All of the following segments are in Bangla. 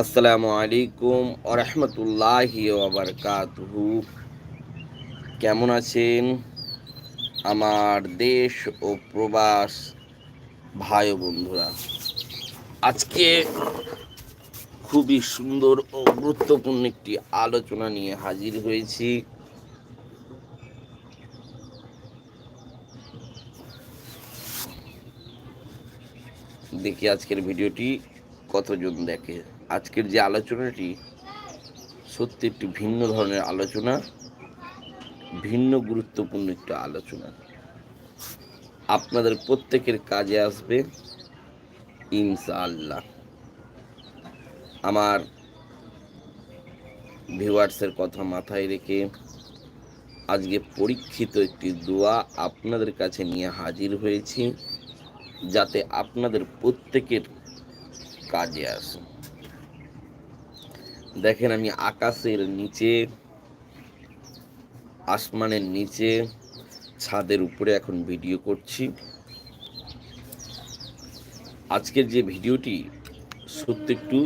আসসালামু আলাইকুম আরহামতুল্লাহি ওবরকাতুহু কেমন আছেন? আমার দেশ ও প্রবাস ভাই বন্ধুরা, আজকে খুবই সুন্দর ও গুরুত্বপূর্ণ একটি আলোচনা নিয়ে হাজির হয়েছি। দেখি আজকের ভিডিওটি কতজন দেখে। আজকের যে আলোচনাটি সত্যি একটি ভিন্ন ধরনের আলোচনা, ভিন্ন গুরুত্বপূর্ণ একটি আলোচনা। আপনাদের প্রত্যেকের কাজে আসবে ইনশাআল্লাহ। আমার ভিউয়ার্সের কথা মাথায় রেখে আজকে পরীক্ষিত একটি দোয়া আপনাদের কাছে নিয়ে হাজির হয়েছি, যাতে আপনাদের প্রত্যেকের কাজে আসে দেখেন আমি আকাশের নিচে, আসমানের নিচে, ছাদের উপরে এখন ভিডিও করছি। আজকের যে ভিডিওটি সত্যি একটু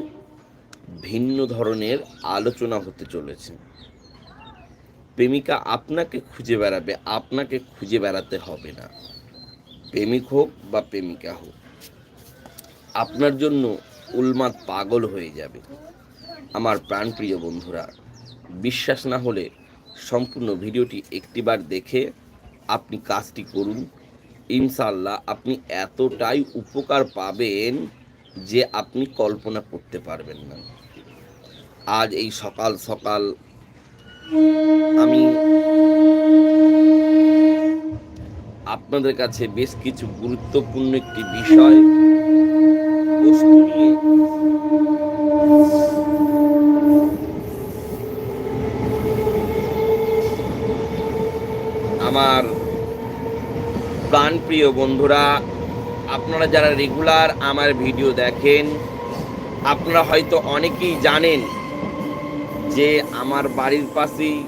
ভিন্ন ধরনের আলোচনা হতে চলেছে। প্রেমিকা আপনাকে খুঁজে বেড়াবে, আপনাকে খুঁজে বেড়াতে হবে না। প্রেমিক হোক বা প্রেমিকা হোক, আপনার জন্য উলমাদ পাগল হয়ে যাবে। আমার প্রাণপ্রিয় বন্ধুরা, বিশ্বাস না হলে সম্পূর্ণ ভিডিওটি একটিবার দেখে আপনি কাজটি করুন। ইনশাল্লাহ আপনি এতটাই উপকার পাবেন যে আপনি কল্পনা করতে পারবেন না। আজ এই সকাল সকাল আমি আপনাদের কাছে বেশ কিছু গুরুত্বপূর্ণ একটি বিষয়, বস্তু নিয়ে আমার প্রাণপ্রিয় বন্ধুরা, আপনারা যারা রেগুলার আমার ভিডিও দেখেন, আপনারা হয়তো অনেকেই জানেন যে আমার বাড়ির পাশেই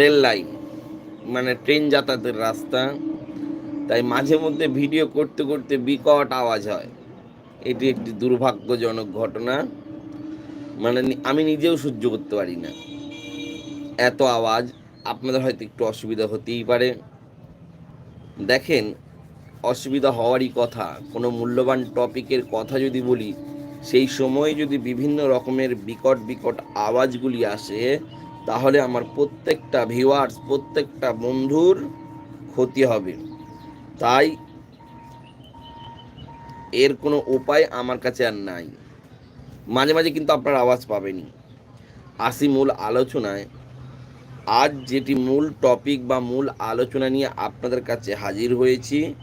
রেল লাইন মানে ট্রেন যাতায়াতের রাস্তা। তাই মাঝে মধ্যে ভিডিও করতে করতে বিকট আওয়াজ হয়। এটি একটি দুর্ভাগ্যজনক ঘটনা। মানে আমি নিজেও সহ্য করতে পারি না। এত আওয়াজ। আপনাদের হয়তো একটু অসুবিধা হতেই পারে। দেখেন, অসুবিধা হওয়ারই কথা। কোনো মূল্যবান টপিকের কথা যদি বলি, সেই সময় যদি বিভিন্ন রকমের বিকট বিকট আওয়াজগুলি আসে, তাহলে আমার প্রত্যেকটা ভিউয়ার্স প্রত্যেকটা বন্ধুর ক্ষতি হবে। তাই এর কোনো উপায় আমার কাছে আর নাই। মাঝে মাঝে কিন্তু আপনার আওয়াজ পাবেনি আসি মূল আলোচনায় আজ যেটি মূল টপিক বা মূল আলোচনা নিয়ে আপনাদের কাছে হাজির হয়েছি,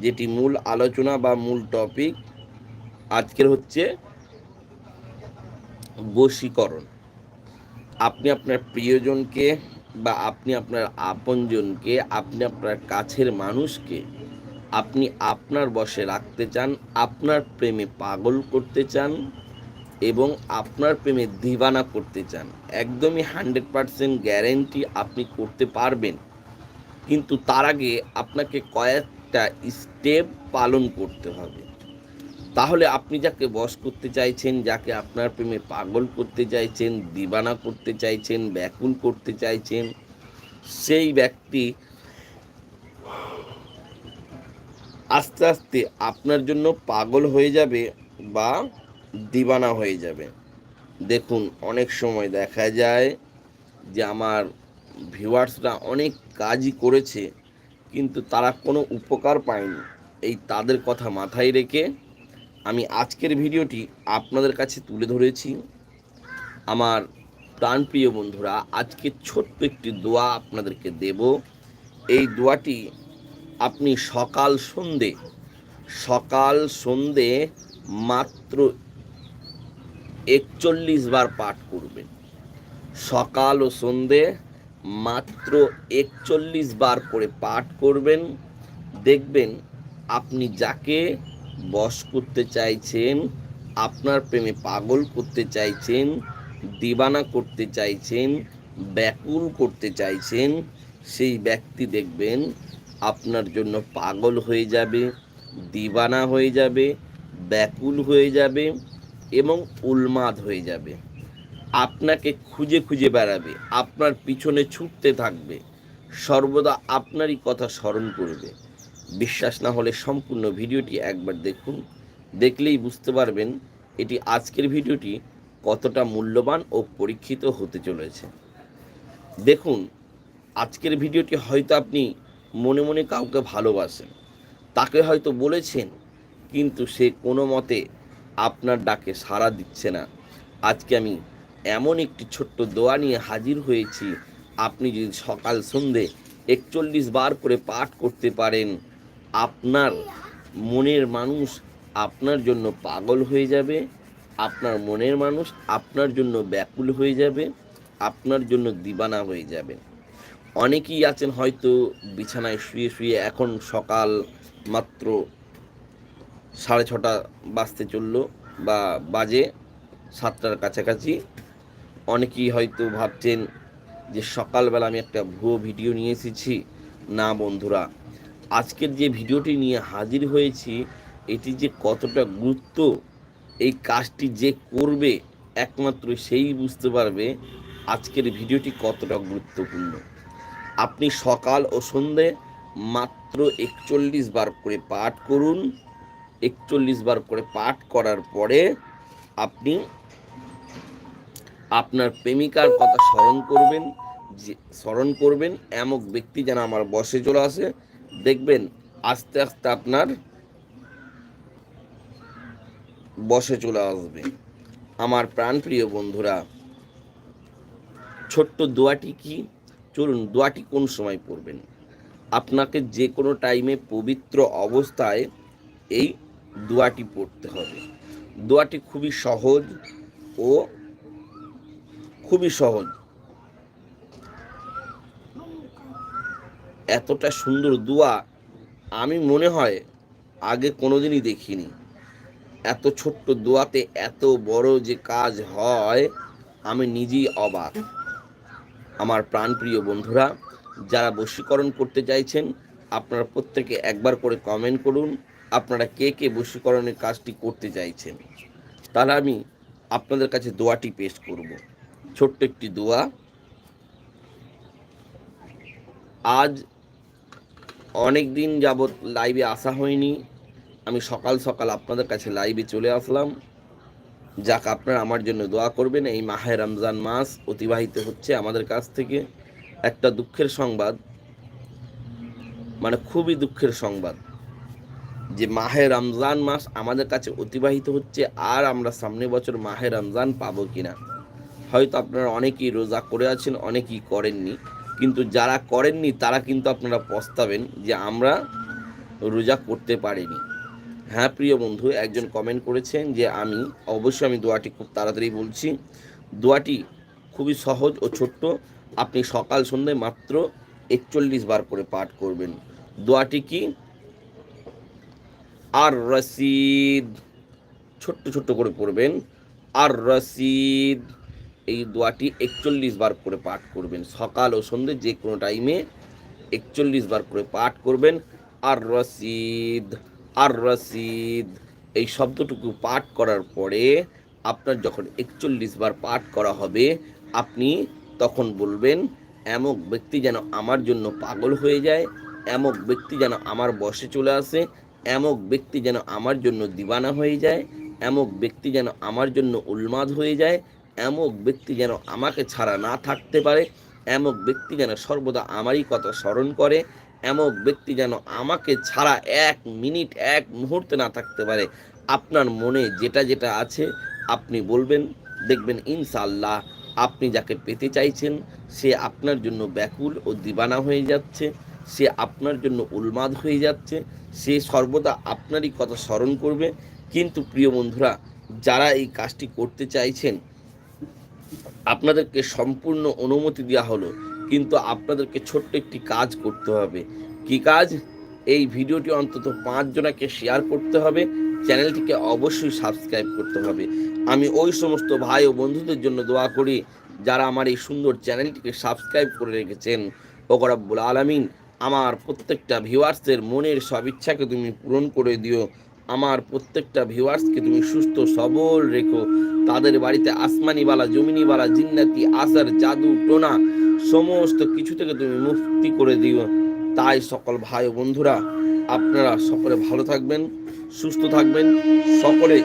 যেটি মূল আলোচনা বা মূল টপিক আজকের হচ্ছে বশীকরণ। আপনি আপনার প্রিয়জনকে বা আপনি আপনার আপনজনকে, আপনি আপনার কাছের মানুষকে, আপনি আপনার বশে রাখতে চান, আপনার প্রেমে পাগল করতে চান এবং আপনার প্রেমে দিবানা করতে চান। একদমই হান্ড্রেড পারসেন্ট গ্যারেন্টি আপনি করতে পারবেন। কিন্তু তার আগে আপনাকে কয়েকটা স্টেপ পালন করতে হবে। তাহলে আপনি যাকে বশ করতে চাইছেন, যাকে আপনার প্রেমে পাগল করতে চাইছেন, দিবানা করতে চাইছেন, ব্যাকুল করতে চাইছেন, সেই ব্যক্তি আস্তে আস্তে আপনার জন্য পাগল হয়ে যাবে বা দিবানা হয়ে যাবে। দেখুন, অনেক সময় দেখা যায় যে আমার ভিউয়ার্সরা অনেক কাজই করেছে, কিন্তু তারা কোনো উপকার পায়নি। এই তাদের কথা মাথায় রেখে আমি আজকের ভিডিওটি আপনাদের কাছে তুলে ধরেছি। আমার প্রাণপ্রিয় বন্ধুরা, আজকে ছোট্ট একটি দোয়া আপনাদেরকে দেব। এই দোয়াটি আপনি সকাল সন্ধে সকাল সন্ধে মাত্র একচল্লিশ বার পাঠ করবেন। সকাল ও সন্ধে মাত্র একচল্লিশ বার করে পাঠ করবেন। দেখবেন আপনি যাকে বশ করতে চাইছেন, আপনার প্রেমে পাগল করতে চাইছেন, দিবানা করতে চাইছেন, ব্যাকুল করতে চাইছেন, সেই ব্যক্তি দেখবেন আপনার জন্য পাগল হয়ে যাবে, দিবানা হয়ে যাবে, ব্যাকুল হয়ে যাবে। এবং উন্মাদ হয়ে যাবে। আপনাকে খুঁজে খুঁজে বেড়াবে, আপনার পিছনে ছুটতে থাকবে, সর্বদা আপনারই কথা স্মরণ করবে। বিশ্বাস না হলে সম্পূর্ণ ভিডিওটি একবার দেখুন, দেখলেই বুঝতে পারবেন এটি আজকের ভিডিওটি কতটা মূল্যবান ও পরীক্ষিত হতে চলেছে। দেখুন, আজকের ভিডিওটি হয়তো আপনি মনে মনে কাউকে ভালোবাসেন, তাকে হয়তো বলেছেন, কিন্তু সে কোনো মতে আপনার ডাকে সাড়া দিচ্ছে না। আজকে আমি এমন একটি ছোট্ট দোয়া নিয়ে হাজির হয়েছি। আপনি যদি সকাল সন্ধে একচল্লিশ বার করে পাঠ করতে পারেন, আপনার মনের মানুষ আপনার জন্য পাগল হয়ে যাবে, আপনার মনের মানুষ আপনার জন্য ব্যাকুল হয়ে যাবে, আপনার জন্য দিবানা হয়ে যাবে। অনেকেই আছেন হয়তো বিছানায় শুয়ে শুয়ে এখন সকাল মাত্র সাড়ে ছটা বাজতে চলল বা বাজে সাতটার কাছাকাছি। অনেকেই হয়তো ভাবছেন যে সকালবেলা আমি একটা ভুয়ো ভিডিও নিয়ে এসেছি। না বন্ধুরা, আজকের যে ভিডিওটি নিয়ে হাজির হয়েছি, এটি যে কতটা গুরুত্ব, এই কাজটি যে করবে একমাত্র সেই বুঝতে পারবে আজকের ভিডিওটি কতটা গুরুত্বপূর্ণ। আপনি সকাল ও সন্ধে মাত্র একচল্লিশ বার করে পাঠ করুন একচল্লিশ বার করে পাঠ করার পরে আপনি আপনার প্রেমিকার কথা স্মরণ করবেন, যে স্মরণ করবেন এমক ব্যক্তি যেন আমার বসে চলে আসে। দেখবেন, আস্তে আস্তে আপনার বসে চলে আসবে। আমার প্রাণপ্রিয় বন্ধুরা, ছোট্ট দোয়াটি কি? চলুন, দোয়াটি কোন সময় পড়বেন? আপনাকে যে কোনো টাইমে পবিত্র অবস্থায় এই দোয়াটি পড়তে হবে। দোয়াটি খুবই সহজ ও খুবই সহজ। এতটা সুন্দর দোয়া আমি মনে হয় আগে কোনোদিনই দেখিনি। এত ছোট্ট দোয়াতে এত বড় যে কাজ হয়, আমি নিজেই অবাক। আমার প্রাণপ্রিয় বন্ধুরা, যারা বশীকরণ করতে চাইছেন, আপনারা প্রত্যেকে একবার করে কমেন্ট করুন। আপনারা কে কে বশীকরণের কাজটি করতে চাইছেন, তাহলে আমি আপনাদের কাছে দোয়াটি পেশ করব। ছোট্ট একটি দোয়া। আজ অনেক দিন যাবৎ লাইভে আসা হয়নি। আমি সকাল সকাল আপনাদের কাছে লাইভে চলে আসলাম। যাক, আপনারা আমার জন্য দোয়া করবেন। এই মাহে রমজান মাস অতিবাহিত হচ্ছে আমাদের কাছ থেকে। একটা দুঃখের সংবাদ মানে খুবই দুঃখের সংবাদ। যে মাহে রমজান মাস আমাদের কাছে অতিবাহিত হচ্ছে আর আমরা সামনে বছর মাহে রমজান পাবো কিনা। হয়তো আপনারা অনেকেই রোজা করে আছেন, অনেকেই করেননি। কিন্তু যারা করেননি, তারা কিন্তু আপনারা পস্তাবেন যে আমরা রোজা করতে পারিনি। হ্যাঁ প্রিয় বন্ধু, একজন কমেন্ট করেছেন যে আমি, অবশ্যই আমি দোয়াটি খুব তাড়াতাড়ি বলছি। দোয়াটি খুবই সহজ ও ছোট্ট। আপনি সকাল সন্ধ্যায় মাত্র একচল্লিশ বার করে পাঠ করবেন। দোয়াটি কি? আর রসিদ ছোট্ট ছোট্ট করে পড়বেন। আর রসিদ এই দোয়াটি একচল্লিশ বার করে পাঠ করবেন। সকাল ও সন্ধ্যে যে কোনো টাইমে একচল্লিশ বার করে পাঠ করবেন। আর রসিদ আর রসিদ এই শব্দটুকু পাঠ করার পরে আপনার যখন একচল্লিশ বার পাঠ করা হবে, আপনি তখন বলবেন, এমক ব্যক্তি যেন আমার জন্য পাগল হয়ে যায়, এমক ব্যক্তি যেন আমার বসে চলে আসে এমক ব্যক্তি যেন আমার জন্য দিবানা হয়ে যায়, এমক ব্যক্তি যেন আমার জন্য উন্মাদ হয়ে যায়, এমক ব্যক্তি যেন আমাকে ছাড়া না থাকতে পারে, এমক ব্যক্তি যেন সর্বদা আমারই কথা স্মরণ করে, এমক ব্যক্তি যেন আমাকে ছাড়া এক মিনিট, এক মুহূর্তে না থাকতে পারে। আপনার মনে যেটা যেটা আছে, আপনি বলবেন, দেখবেন ইনশাল্লাহ আপনি যাকে পেতে চাইছেন, সে আপনার জন্য ব্যাকুল ও দিবানা হয়ে যাচ্ছে, সে আপনার জন্য উন্মাদ হয়ে যাচ্ছে সে সর্বদা আপনারই কথা স্মরণ করবে। কিন্তু প্রিয় বন্ধুরা, যারা এই কাজটি করতে চাইছেন, আপনাদেরকে সম্পূর্ণ অনুমতি দেওয়া হলো। কিন্তু আপনাদেরকে ছোট্ট একটি কাজ করতে হবে। কি কাজ? এই ভিডিওটি অন্তত পাঁচজনাকে শেয়ার করতে হবে। চ্যানেলটিকে অবশ্যই সাবস্ক্রাইব করতে হবে। আমি ওই সমস্ত ভাই ও বন্ধুদের জন্য দোয়া করি, যারা আমার এই সুন্দর চ্যানেলটিকে সাবস্ক্রাইব করে রেখেছেন। ওকরাব্বুল আলামিন আমার প্রত্যেকটা ভিউয়ার্সের মনের সব ইচ্ছাকে তুমি পূরণ করে দিও। আমার প্রত্যেকটা ভিউয়ার্সকে তুমি সুস্থ, সবল রেখো। তাদের বাড়িতে আসমানিওয়ালা জমিনিওয়ালা জিন্নাতি আসার জাদু, টোনা, সমস্ত কিছু থেকে তুমি মুক্তি করে দিও। তাই সকল ভাই বন্ধুরা, আপনারা সকলে ভালো থাকবেন, সুস্থ থাকবেন। সকলে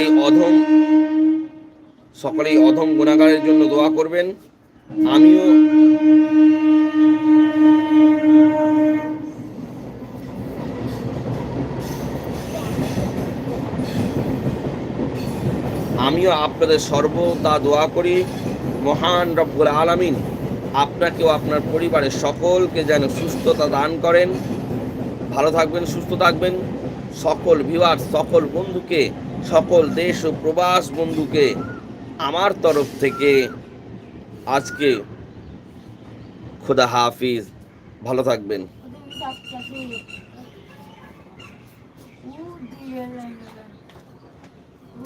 এই অধম সকলেই অধম গুণাগারের জন্য দোয়া করবেন। আমিও আমিও আপনাদের সর্বদা দোয়া করি, মহান রব্বুল আলামিন, আপনাকেও আপনার পরিবারের সকলকে যেন সুস্থতা দান করেন। ভালো থাকবেন, সুস্থ থাকবেন। সকল ভিউয়ার সকল বন্ধুকে, সকল দেশ ও প্রবাস বন্ধুকে আমার তরফ থেকে আজকে খোদা হাফিজ ভালো থাকবেন।